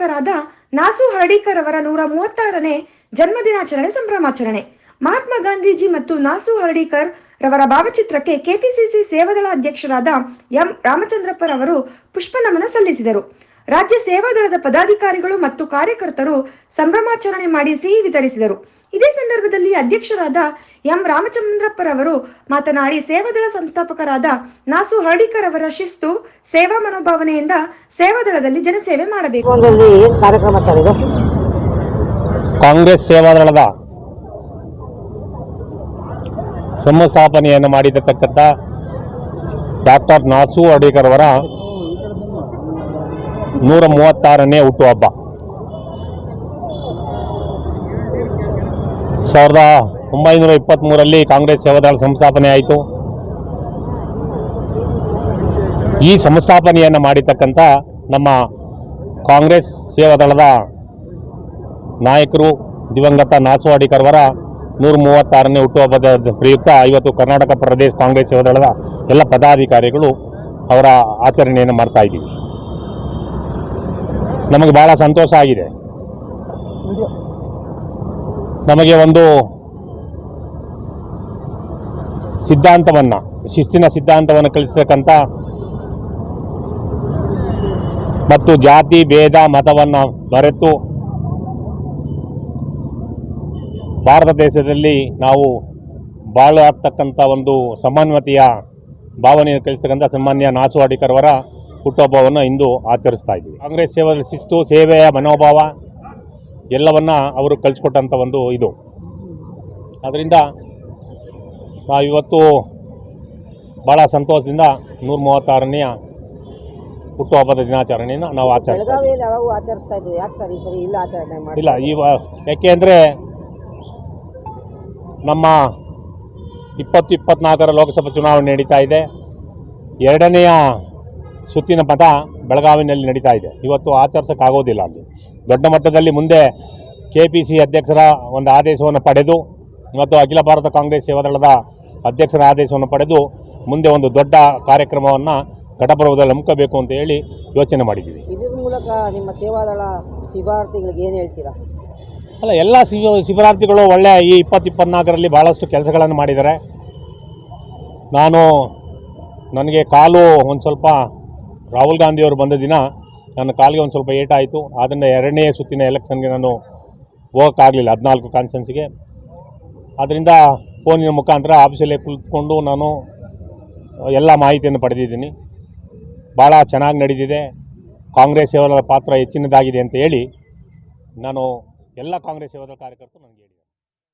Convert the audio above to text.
ಸಂಸ್ಥಾಪಕರಾದ ನಾಸು ಹರ್ಡೀಕರ್ ಅವರ ನೂರ ಮೂವತ್ತಾರನೇ ಜನ್ಮದಿನಾಚರಣೆ ಸಂಭ್ರಮಾಚರಣೆ. ಮಹಾತ್ಮ ಗಾಂಧೀಜಿ ಮತ್ತು ನಾಸು ಹರ್ಡೀಕರ್ ರವರ ಭಾವಚಿತ್ರಕ್ಕೆ ಕೆಪಿಸಿಸಿ ಸೇವಾದಳ ಅಧ್ಯಕ್ಷರಾದ ಎಂ ರಾಮಚಂದ್ರಪ್ಪರವರು ಪುಷ್ಪನಮನ ಸಲ್ಲಿಸಿದರು. ರಾಜ್ಯ ಸೇವಾದಳದ ಪದಾಧಿಕಾರಿಗಳು ಮತ್ತು ಕಾರ್ಯಕರ್ತರು ಸಂಭ್ರಮಾಚರಣೆ ಮಾಡಿ ಸಿಹಿ ವಿತರಿಸಿದರು. ಇದೇ ಸಂದರ್ಭದಲ್ಲಿ ಅಧ್ಯಕ್ಷರಾದ ಎಂ. ರಾಮಚಂದ್ರಪ್ಪರವರು ಮಾತನಾಡಿ ಸೇವಾದಳ ಸಂಸ್ಥಾಪಕರಾದ ನಾಸು ಹರ್ಡಿಕರ್ ಅವರ ಶಿಸ್ತು ಸೇವಾ ಮನೋಭಾವನೆಯಿಂದ ಸೇವಾದಳದಲ್ಲಿ ಜನಸೇವೆ ಮಾಡಬೇಕು. ಕಾಂಗ್ರೆಸ್ ಸೇವಾದಳದ ಸಂಸ್ಥಾಪನೆಯನ್ನು ಮಾಡಿರತಕ್ಕಂಥ ಡಾಕ್ಟರ್ ನಾಸು ಹರ್ಡಿಕರ್ ಅವರ ನೂರ ಮೂವತ್ತಾರನೇ ಹುಟ್ಟುಹಬ್ಬ. ಸಾವಿರದ ಒಂಬೈನೂರ ಇಪ್ಪತ್ತ್ಮೂರಲ್ಲಿ ಕಾಂಗ್ರೆಸ್ ಸೇವಾದಳ ಸಂಸ್ಥಾಪನೆ ಆಯಿತು. ಈ ಸಂಸ್ಥಾಪನೆಯನ್ನು ಮಾಡಿರ್ತಕ್ಕಂಥ ನಮ್ಮ ಕಾಂಗ್ರೆಸ್ ಸೇವಾದಳದ ನಾಯಕರು ದಿವಂಗತ ನಾಸು ಅಡಿಕರ್ ಅವರ ನೂರ ಮೂವತ್ತಾರನೇ ಹುಟ್ಟುಹಬ್ಬದ ಪ್ರಯುಕ್ತ ಇವತ್ತು ಕರ್ನಾಟಕ ಪ್ರದೇಶ ಕಾಂಗ್ರೆಸ್ ಸೇವಾದಳದ ಎಲ್ಲ ಪದಾಧಿಕಾರಿಗಳು ಅವರ ಆಚರಣೆಯನ್ನು ಮಾಡ್ತಾ ಇದ್ದೀವಿ. ನಮಗೆ ಬಹಳ ಸಂತೋಷ ಆಗಿದೆ. ನಮಗೆ ಒಂದು ಸಿದ್ಧಾಂತವನ್ನು, ಶಿಸ್ತಿನ ಸಿದ್ಧಾಂತವನ್ನು ಕಲಿಸ್ತಕ್ಕಂಥ ಮತ್ತು ಜಾತಿ, ಭೇದ, ಮತವನ್ನು ಮರೆತು ಭಾರತ ದೇಶದಲ್ಲಿ ನಾವು ಬಾಳತಕ್ಕಂಥ ಒಂದು ಸಮನ್ವತೆಯ ಭಾವನೆಯನ್ನು ಕಲಿಸ್ತಕ್ಕಂಥ ಸನ್ಮಾನ್ಯ ನಾಸು ಹುಟ್ಟುಹಬ್ಬವನ್ನು ಇಂದು ಆಚರಿಸ್ತಾ ಇದ್ದೀವಿ. ಕಾಂಗ್ರೆಸ್ ಸೇವೆ ಶಿಸ್ತು ಸೇವೆಯ ಮನೋಭಾವ ಎಲ್ಲವನ್ನ ಅವರು ಕಲಿಸ್ಕೊಟ್ಟಂಥ ಒಂದು ಇದು. ಅದರಿಂದ ನಾವಿವತ್ತು ಭಾಳ ಸಂತೋಷದಿಂದ ನೂರ ಮೂವತ್ತಾರನೆಯ ಹುಟ್ಟುಹಬ್ಬದ ದಿನಾಚರಣೆಯನ್ನು ನಾವು ಆಚರಿಸ್ತಾ ಇದ್ದೀವಿ. ಇಲ್ಲ ಈ ಯಾಕೆ ಅಂದರೆ ನಮ್ಮ ಇಪ್ಪತ್ತು ಇಪ್ಪತ್ನಾಲ್ಕರ ಲೋಕಸಭಾ ಚುನಾವಣೆ ನಡೀತಾ ಇದೆ. ಎರಡನೆಯ ಸುತ್ತಿನ ಮತ ಬೆಳಗಾವಿನಲ್ಲಿ ನಡೀತಾ ಇದೆ. ಇವತ್ತು ಆಚರಿಸೋಕ್ಕಾಗೋದಿಲ್ಲ ಅಲ್ಲಿ. ದೊಡ್ಡ ಮಟ್ಟದಲ್ಲಿ ಮುಂದೆ ಕೆ ಪಿ ಸಿ ಅಧ್ಯಕ್ಷರ ಒಂದು ಆದೇಶವನ್ನು ಪಡೆದು ಮತ್ತು ಅಖಿಲ ಭಾರತ ಕಾಂಗ್ರೆಸ್ ಸೇವಾದಳದ ಅಧ್ಯಕ್ಷರ ಆದೇಶವನ್ನು ಪಡೆದು ಮುಂದೆ ಒಂದು ದೊಡ್ಡ ಕಾರ್ಯಕ್ರಮವನ್ನು ಘಟಪರ್ವದಲ್ಲಿ ಹಮ್ಮಿಕೋಬೇಕು ಅಂತ ಹೇಳಿ ಯೋಚನೆ ಮಾಡಿದ್ದೀವಿ. ಇದರ ಮೂಲಕ ನಿಮ್ಮ ಸೇವಾದಳ ಶಿಬಾರ್ಥಿಗಳಿಗೆ ಏನು ಹೇಳ್ತೀರಾ? ಅಲ್ಲ ಎಲ್ಲ ಶಿವ ಶಿಬಿರಾರ್ಥಿಗಳು ಒಳ್ಳೆಯ ಈ ಇಪ್ಪತ್ತು ಇಪ್ಪತ್ನಾಲ್ಕರಲ್ಲಿ ಭಾಳಷ್ಟು ಕೆಲಸಗಳನ್ನು ಮಾಡಿದ್ದಾರೆ. ನಾನು ನನಗೆ ಕಾಲು ಒಂದು ಸ್ವಲ್ಪ ರಾಹುಲ್ ಗಾಂಧಿಯವರು ಬಂದ ದಿನ ನನ್ನ ಕಾಲಿಗೆ ಒಂದು ಸ್ವಲ್ಪ ಏಟಾಯಿತು ಆದ್ದರಿಂದ ಎರಡನೇ ಸುತ್ತಿನ ಎಲೆಕ್ಷನ್ಗೆ ನಾನು ಹೋಗೋಕ್ಕಾಗಲಿಲ್ಲ ಹದಿನಾಲ್ಕು ಕಾನ್ಸ್ಟೆನ್ಸಿಗೆ ಆದ್ದರಿಂದ ಫೋನಿನ ಮುಖಾಂತರ ಆಫೀಸಲ್ಲೇ ಕುಳಿತುಕೊಂಡು ನಾನು ಎಲ್ಲ ಮಾಹಿತಿಯನ್ನು ಪಡೆದಿದ್ದೀನಿ. ಭಾಳ ಚೆನ್ನಾಗಿ ನಡೆದಿದೆ ಕಾಂಗ್ರೆಸ್ ಸೇವರ ಪಾತ್ರ ಹೆಚ್ಚಿನದಾಗಿದೆ ಅಂತ ಹೇಳಿ ನಾನು ಎಲ್ಲ ಕಾಂಗ್ರೆಸ್ ಅವರ ಕಾರ್ಯಕರ್ತರು ನನಗೆ ಹೇಳಿದ್ದಾರೆ.